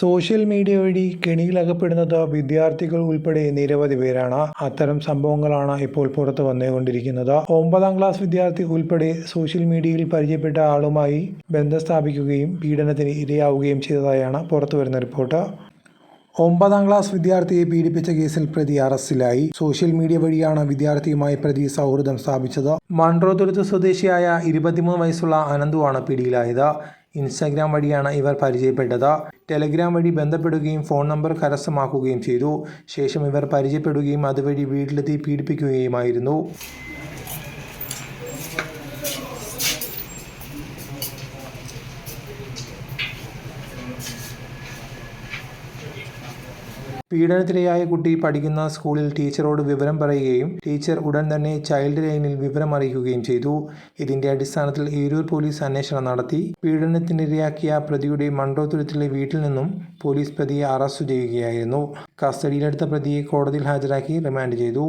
Social media വഴി കെണിയിലകപ്പെടുന്നത് വിദ്യാർത്ഥികൾ ഉൾപ്പെടെ നിരവധി പേരാണ്. അത്തരം സംഭവങ്ങളാണ് ഇപ്പോൾ പുറത്തു വന്നുകൊണ്ടിരിക്കുന്നത്. ഒമ്പതാം ക്ലാസ് വിദ്യാർത്ഥി ഉൾപ്പെടെ സോഷ്യൽ മീഡിയയിൽ പരിചയപ്പെട്ട ആളുമായി ബന്ധം സ്ഥാപിക്കുകയും പീഡനത്തിന് ഇരയാവുകയും ചെയ്തതായാണ് പുറത്തുവരുന്ന റിപ്പോർട്ട്. ഒമ്പതാം ക്ലാസ് വിദ്യാർത്ഥിയെ പീഡിപ്പിച്ച കേസിൽ പ്രതി അറസ്റ്റിലായി. സോഷ്യൽ മീഡിയ വഴിയാണ് വിദ്യാർത്ഥിയുമായി പ്രതി സൗഹൃദം സ്ഥാപിച്ചത്. മൺട്രോതുരുത്ത് സ്വദേശിയായ ഇരുപത്തിമൂന്ന് വയസ്സുള്ള അനന്തുവാണ് പിടിയിലായത്. ഇൻസ്റ്റാഗ്രാം വഴിയാണ് ഇവർ പരിചയപ്പെട്ടത്. ടെലഗ്രാം വഴി ബന്ധപ്പെടുകയും ഫോൺ നമ്പർ കരസ്ഥമാക്കുകയും ചെയ്തു. ശേഷം ഇവർ പരിചയപ്പെടുകയും അതുവഴി വീട്ടിലെത്തി പീഡിപ്പിക്കുകയുമായിരുന്നു. പീഡനത്തിനിരയായ കുട്ടി പഠിക്കുന്ന സ്കൂളിൽ ടീച്ചറോട് വിവരം പറയുകയും ടീച്ചർ ഉടൻ തന്നെ ചൈൽഡ് ലൈനിൽ വിവരം അറിയിക്കുകയും ചെയ്തു. ഇതിന്റെ അടിസ്ഥാനത്തിൽ ഏരൂർ പോലീസ് അന്വേഷണം നടത്തി. പീഡനത്തിനിരയാക്കിയ പ്രതിയുടെ മണ്ടോത്തുരത്തിലെ വീട്ടിൽ നിന്നും പോലീസ് പ്രതിയെ അറസ്റ്റ് ചെയ്യുകയായിരുന്നു. കസ്റ്റഡിയിലെടുത്ത പ്രതിയെ കോടതിയിൽ ഹാജരാക്കി റിമാൻഡ് ചെയ്തു.